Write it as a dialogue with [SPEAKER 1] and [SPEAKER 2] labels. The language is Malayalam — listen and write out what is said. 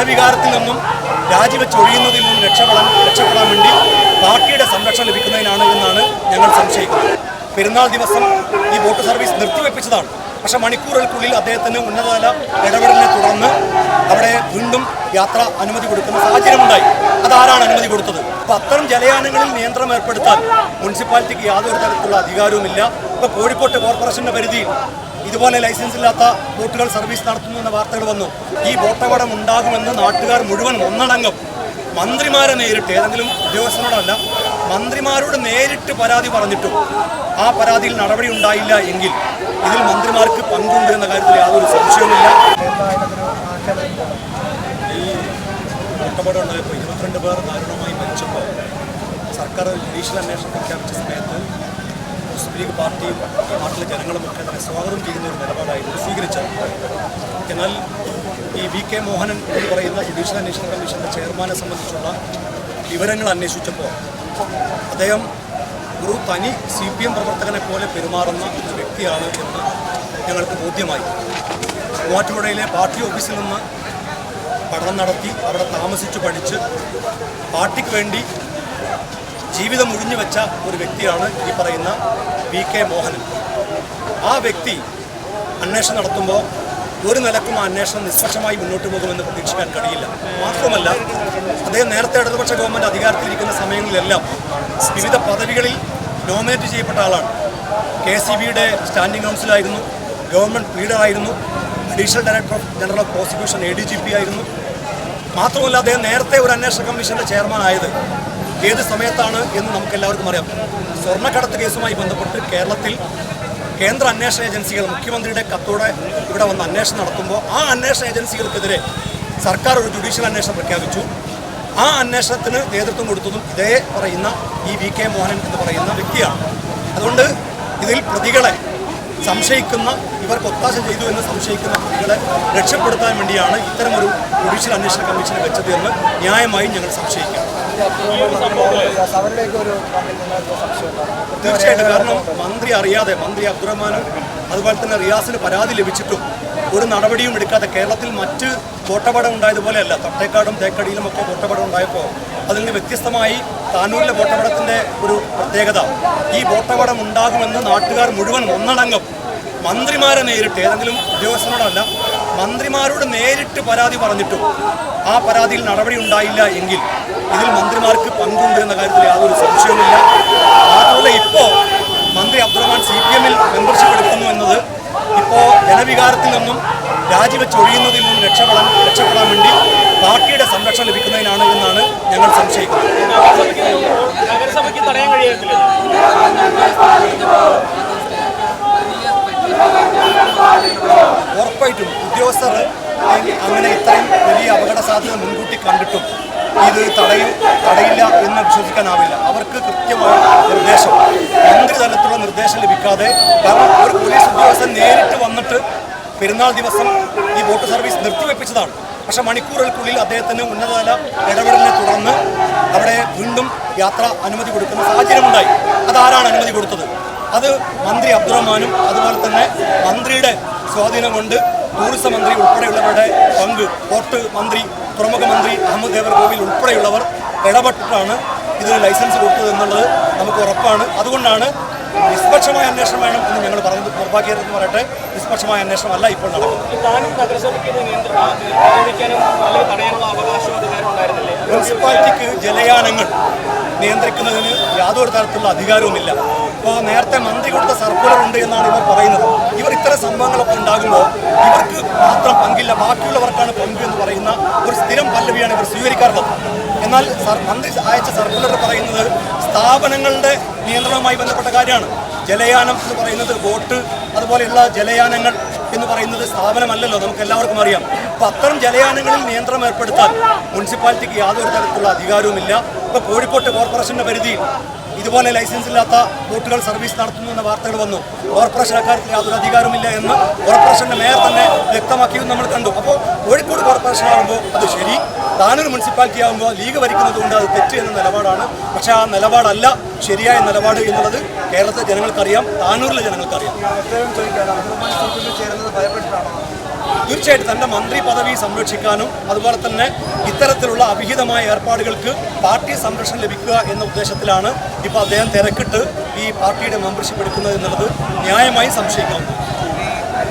[SPEAKER 1] ജനവികാരത്തിൽ നിന്നും രാജിവെച്ച് ഒഴിയുന്നതിൽ നിന്നും രക്ഷപ്പെടാൻ രക്ഷപ്പെടാൻ വേണ്ടി പാർട്ടിയുടെ സംരക്ഷണം ലഭിക്കുന്നതിനാണ് എന്നാണ് ഞങ്ങൾ സംശയിക്കുന്നത്. പെരുന്നാൾ ദിവസം ഈ ബോട്ട് സർവീസ് നിർത്തിവെപ്പിച്ചതാണ്. പക്ഷെ മണിക്കൂറുകൾക്കുള്ളിൽ അദ്ദേഹത്തിന് ഉന്നതതല ഇടപെടലിനെ തുടർന്ന് അവിടെ വീണ്ടും യാത്ര അനുമതി കൊടുക്കുന്ന സാഹചര്യമുണ്ടായി. അതാരാണ് അനുമതി കൊടുത്തത്? അപ്പോൾ അത്തരം ജലയാനങ്ങളിൽ നിയന്ത്രണം ഏർപ്പെടുത്താൻ മുനിസിപ്പാലിറ്റിക്ക് യാതൊരു തരത്തിലുള്ള അധികാരവുമില്ല. ഇപ്പോൾ കോഴിക്കോട്ട് കോർപ്പറേഷന്റെ പരിധിയിൽ ഇതുപോലെ ലൈസൻസ് ഇല്ലാത്ത ബോട്ടുകൾ സർവീസ് നടത്തുന്നു എന്ന വാർത്തകൾ വന്നു. ഈ ബോട്ടപകടം ഉണ്ടാകുമെന്ന് നാട്ടുകാർ മുഴുവൻ ഒന്നടങ്കം മന്ത്രിമാരെ നേരിട്ട് ഏതെങ്കിലും ഉദ്യോഗസ്ഥനോടല്ല മന്ത്രിമാരോട് നേരിട്ട് പരാതി പറഞ്ഞിട്ടും ആ പരാതിയിൽ നടപടി ഉണ്ടായില്ല എങ്കിൽ ഇതിൽ മന്ത്രിമാർക്ക് പങ്കുണ്ട് എന്ന കാര്യത്തിൽ യാതൊരു സംശയവുമില്ല. ഈ ബോട്ടപകടം ഉണ്ടായപ്പോൾ ഇരുപത്തിരണ്ട് പേർ ദാരുണമായി മരിച്ചപ്പോൾ സർക്കാർ ജുഡീഷ്യൽ അന്വേഷണം പ്രഖ്യാപിച്ച സമയത്ത് മുസ്ലിം ലീഗ് പാർട്ടിയും ഈ നാട്ടിലെ ജനങ്ങളും ഒക്കെ തന്നെ സ്വാഗതം ചെയ്യുന്ന ഒരു നിലപാടായിരുന്നു സ്വീകരിച്ചത്. എന്നാൽ ഈ വി കെ മോഹനൻ എന്ന് പറയുന്ന ജുഡീഷ്യൽ അന്വേഷണ കമ്മീഷന്റെ ചെയർമാനെ സംബന്ധിച്ചുള്ള വിവരങ്ങൾ അന്വേഷിച്ചപ്പോൾ അദ്ദേഹം ഒരു തനി സി പി എം പ്രവർത്തകനെ പോലെ പെരുമാറുന്ന ഒരു വ്യക്തിയാണ് എന്ന് ഞങ്ങൾക്ക് ബോധ്യമായി. മൂവാറ്റുപുഴയിലെ പാർട്ടി ഓഫീസിൽ നിന്ന് പഠനം നടത്തി അവിടെ താമസിച്ച് പഠിച്ച് പാർട്ടിക്ക് വേണ്ടി ജീവിതം ഒഴിഞ്ഞു വെച്ച ഒരു വ്യക്തിയാണ് ഈ പറയുന്ന വി കെ മോഹനൻ. ആ വ്യക്തി അന്വേഷണം നടത്തുമ്പോൾ ഒരു നിലക്കും ആ അന്വേഷണം നിഷ്പക്ഷമായി മുന്നോട്ട് പോകുമെന്ന് പ്രതീക്ഷിക്കാൻ കഴിയില്ല. മാത്രമല്ല അദ്ദേഹം നേരത്തെ ഇടതുപക്ഷ ഗവൺമെന്റ് അധികാരത്തിലിരിക്കുന്ന സമയങ്ങളിലെല്ലാം വിവിധ പദവികളിൽ നോമിനേറ്റ് ചെയ്യപ്പെട്ട ആളാണ്. കെ സി ബിയുടെ സ്റ്റാൻഡിംഗ് കൗൺസിലായിരുന്നു government ലീഡറായിരുന്നു additional director of general of prosecution A D G P ആയിരുന്നു. മാത്രമല്ല അദ്ദേഹം നേരത്തെ ഒരു അന്വേഷണ കമ്മീഷന്റെ ചെയർമാൻ ആയത് ഏത് സമയത്താണ് എന്ന് നമുക്ക് എല്ലാവർക്കും അറിയാം. സ്വർണക്കടത്ത് കേസുമായി ബന്ധപ്പെട്ട് കേരളത്തിൽ കേന്ദ്ര അന്വേഷണ ഏജൻസികൾ മുഖ്യമന്ത്രിയുടെ കത്തോടെ ഇവിടെ വന്ന് അന്വേഷണം നടത്തുമ്പോൾ ആ അന്വേഷണ ഏജൻസികൾക്കെതിരെ സർക്കാർ ഒരു ജുഡീഷ്യൽ അന്വേഷണം പ്രഖ്യാപിച്ചു. ആ അന്വേഷണത്തിന് നേതൃത്വം കൊടുത്തതും ഇതേ പറയുന്ന ഈ വി കെ മോഹനൻ എന്ന് പറയുന്ന വ്യക്തിയാണ്. അതുകൊണ്ട് ഇതിൽ പ്രതികളെ സംശയിക്കുന്ന ഇവർക്ക് ഒത്താശ ചെയ്തു എന്ന് സംശയിക്കുന്ന പ്രതികളെ രക്ഷപ്പെടുത്താൻ വേണ്ടിയാണ് ഇത്തരമൊരു ജുഡീഷ്യൽ അന്വേഷണ കമ്മീഷനെ വെച്ചത് എന്ന് ന്യായമായി ഞങ്ങൾ സംശയിക്കാം. തീർച്ചയായിട്ടും. കാരണം മന്ത്രി അറിയാതെ മന്ത്രി അബ്ദുറഹ്മാനും അതുപോലെ തന്നെ റിയാസിന് പരാതി ലഭിച്ചിട്ടും ഒരു നടപടിയും എടുക്കാതെ കേരളത്തിൽ മറ്റ് കോട്ടപടം ഉണ്ടായതുപോലെയല്ല തട്ടേക്കാടും തേക്കടിയിലും ഒക്കെ കോട്ടപടം ഉണ്ടായപ്പോൾ അതിൽ നിന്ന് വ്യത്യസ്തമായി താനൂരിലെ കോട്ടപടത്തിന്റെ ഒരു പ്രത്യേകത ഈ കോട്ടപടം ഉണ്ടാകുമെന്ന് നാട്ടുകാർ മുഴുവൻ ഒന്നടങ്കം മന്ത്രിമാരെ നേരിട്ട് ഏതെങ്കിലും ഉദ്യോഗസ്ഥനോടല്ല മന്ത്രിമാരോട് നേരിട്ട് പരാതി പറഞ്ഞിട്ടും ആ പരാതിയിൽ നടപടി ഉണ്ടായില്ല എങ്കിൽ ഇതിൽ മന്ത്രിമാർക്ക് പങ്കുണ്ട് എന്ന കാര്യത്തിൽ യാതൊരു സംശയവുമില്ല. അതുപോലെ ഇപ്പോൾ മന്ത്രി അബ്ദുറഹ്മാൻ സി പി എമ്മിൽ മെമ്പർഷിപ്പ് എടുക്കുന്നു എന്നത് ഇപ്പോൾ ജനവികാരത്തിൽ നിന്നും രാജിവെച്ച് ഒഴിയുന്നതിൽ നിന്നും രക്ഷപ്പെടാൻ രക്ഷപ്പെടാൻ വേണ്ടി പാർട്ടിയുടെ സംരക്ഷണം ലഭിക്കുന്നതിനാണ് എന്നാണ് ഞങ്ങൾ സംശയിക്കുന്നത്. ഉറപ്പായിട്ടും ഉദ്യോഗസ്ഥർ അങ്ങനെ ഇത്രയും വലിയ അപകട സാധ്യത മുൻകൂട്ടി കണ്ടിട്ടും ഇത് തടയും തടയില്ല എന്ന് വിശ്വസിക്കാനാവില്ല. അവർക്ക് കൃത്യമായ നിർദ്ദേശം. മന്ത്രി തലത്തിലുള്ള നിർദ്ദേശം ലഭിക്കാതെ കാരണം ഒരു പോലീസ് ഉദ്യോഗസ്ഥൻ നേരിട്ട് വന്നിട്ട് പെരുന്നാൾ ദിവസം ഈ ബോട്ട് സർവീസ് നിർത്തിവെപ്പിച്ചതാണ്. പക്ഷേ മണിക്കൂറുകൾക്കുള്ളിൽ അദ്ദേഹത്തിന് ഉന്നതതല ഇടപെടലിനെ തുടർന്ന് അവിടെ വീണ്ടും യാത്ര അനുമതി കൊടുക്കുന്ന സാഹചര്യമുണ്ടായി. അതാരാണ് അനുമതി കൊടുത്തത്? അത് മന്ത്രി അബ്ദുറഹ്മാനും അതുപോലെ തന്നെ മന്ത്രിയുടെ സ്വാധീനം കൊണ്ട് ടൂറിസം മന്ത്രി ഉൾപ്പെടെയുള്ളവരുടെ പങ്ക് പോർട്ട് മന്ത്രി തുറമുഖ മന്ത്രി അഹമ്മദ് ദേവർ ഗോവിൽ ഉൾപ്പെടെയുള്ളവർ ഇടപെട്ടിട്ടാണ് ഇതിന് ലൈസൻസ് കൊടുത്തത് എന്നുള്ളത് നമുക്ക് ഉറപ്പാണ്. അതുകൊണ്ടാണ് നിഷ്പക്ഷമായ അന്വേഷണം വേണം എന്ന് ഞങ്ങൾ പറഞ്ഞത്. നിർഭാഗ്യകരെന്ന് പറയട്ടെ നിഷ്പക്ഷമായ അന്വേഷണം അല്ല ഇപ്പോൾ നടക്കുന്നത്. മുനിസിപ്പാലിറ്റിക്ക് ജലയാനങ്ങൾ നിയന്ത്രിക്കുന്നതിന് യാതൊരു തരത്തിലുള്ള അധികാരവുമില്ല. ഇപ്പോൾ നേരത്തെ മന്ത്രി കൊടുത്ത സർക്കുലർ ഉണ്ട് എന്നാണ് ഇവർ പറയുന്നത്. ഇവർ ഇത്തരം സംഭവങ്ങളൊക്കെ ഉണ്ടാകുമ്പോൾ ഇവർക്ക് മാത്രം പങ്കില്ല. ബാക്കിയുള്ളവർക്കാണ് പങ്ക് എന്ന് പറയുന്ന ഒരു സ്ഥിരം പല്ലവിയാണ് ഇവർ സ്വീകരിക്കാറുള്ളത്. എന്നാൽ മന്ത്രി അയച്ച സർക്കുലർ പറയുന്നത് സ്ഥാപനങ്ങളുടെ നിയന്ത്രണവുമായി ബന്ധപ്പെട്ട കാര്യമാണ്. ജലയാനം എന്ന് പറയുന്നത് ബോട്ട് അതുപോലെയുള്ള ജലയാനങ്ങൾ എന്ന് പറയുന്നത് സ്ഥാപനമല്ലല്ലോ നമുക്ക് എല്ലാവർക്കും അറിയാം. അപ്പം അത്തരം ജലയാനങ്ങളിൽ നിയന്ത്രണം ഏർപ്പെടുത്താൻ മുനിസിപ്പാലിറ്റിക്ക് യാതൊരു തരത്തിലുള്ള അധികാരവുമില്ല. ഇപ്പോൾ കോഴിക്കോട്ട് കോർപ്പറേഷന്റെ പരിധിയിൽ ഇതുപോലെ ലൈസൻസ് ഇല്ലാത്ത ബോട്ടുകൾ സർവീസ് നടത്തുന്നു എന്ന വാർത്തകൾ വന്നു. കോർപ്പറേഷൻ അക്കാര്യത്തിൽ യാതൊരു അധികാരമില്ല എന്ന് കോർപ്പറേഷന്റെ മേയർ തന്നെ വ്യക്തമാക്കിയും നമ്മൾ കണ്ടു. അപ്പോൾ കോഴിക്കോട് കോർപ്പറേഷൻ ആകുമ്പോൾ അത് ശരി. താനൊരു മുനിസിപ്പാലിറ്റി ആകുമ്പോൾ ലീഗ് ഭരിക്കുന്നത് കൊണ്ട് അത് തെറ്റ് എന്ന നിലപാടാണ്. പക്ഷേ ആ നിലപാടല്ല ശരിയായ നിലപാട് എന്നുള്ളത് കേരളത്തിലെ ജനങ്ങൾക്കറിയാം താനൂരിലെ ജനങ്ങൾക്കറിയാം. തീർച്ചയായിട്ടും തന്റെ മന്ത്രി പദവി സംരക്ഷിക്കാനും അതുപോലെ തന്നെ ഇത്തരത്തിലുള്ള അവിഹിതമായ ഏർപ്പാടുകൾക്ക് പാർട്ടി സംരക്ഷണം ലഭിക്കുക എന്ന ഉദ്ദേശത്തിലാണ് ഇപ്പോൾ അദ്ദേഹം തിരക്കിട്ട് ഈ പാർട്ടിയുടെ മെമ്പർഷിപ്പ് എടുക്കുന്നത് എന്നുള്ളത് ന്യായമായി സംശയിക്കാവുന്നു